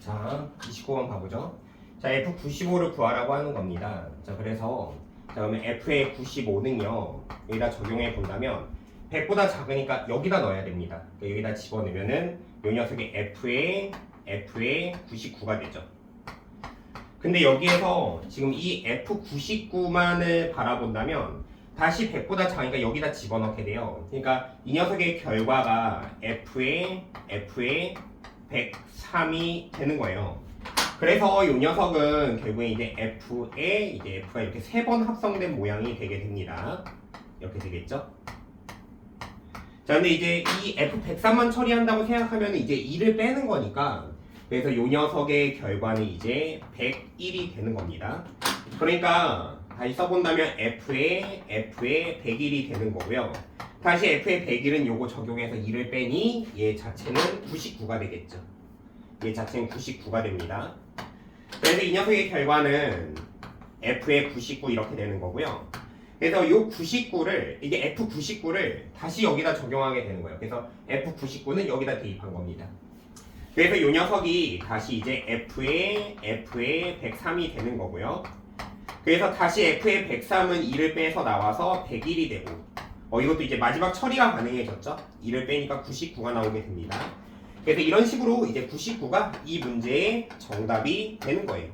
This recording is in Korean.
자, 29번 봐보죠. 자, F95를 구하라고 하는 겁니다. 자, 그래서 자, 그러면 F의 95는요. 여기다 적용해 본다면 100보다 작으니까 여기다 넣어야 됩니다. 그러니까 여기다 집어넣으면은 요 녀석의 F의 F의 99가 되죠. 근데 여기에서 지금 이 F99만을 바라본다면 다시 100보다 작으니까 여기다 집어넣게 돼요. 그러니까 이 녀석의 결과가 F의 F의 103이 되는 거예요. 그래서 이 녀석은 결국에 이제 F에 이제 F가 이렇게 세 번 합성된 모양이 되게 됩니다. 이렇게 되겠죠? 자, 근데 이제 이 F103만 처리한다고 생각하면 이제 2를 빼는 거니까 그래서 이 녀석의 결과는 이제 101이 되는 겁니다. 그러니까 다시 써본다면 F에 F에 101이 되는 거고요. 다시 F의 101은 요거 적용해서 2를 빼니 얘 자체는 99가 되겠죠. 얘 자체는 99가 됩니다. 그래서 이 녀석의 결과는 F의 99 이렇게 되는 거고요. 그래서 이 99를 이게 F99를 다시 여기다 적용하게 되는 거예요. 그래서 F99는 여기다 대입한 겁니다. 그래서 이 녀석이 다시 이제 F의 F의 103이 되는 거고요. 그래서 다시 F의 103은 2를 빼서 나와서 101이 되고 어 이것도 이제 마지막 처리가 가능해졌죠. 2를 빼니까 99가 나오게 됩니다. 그래서 이런 식으로 이제 99가 이 문제의 정답이 되는 거예요.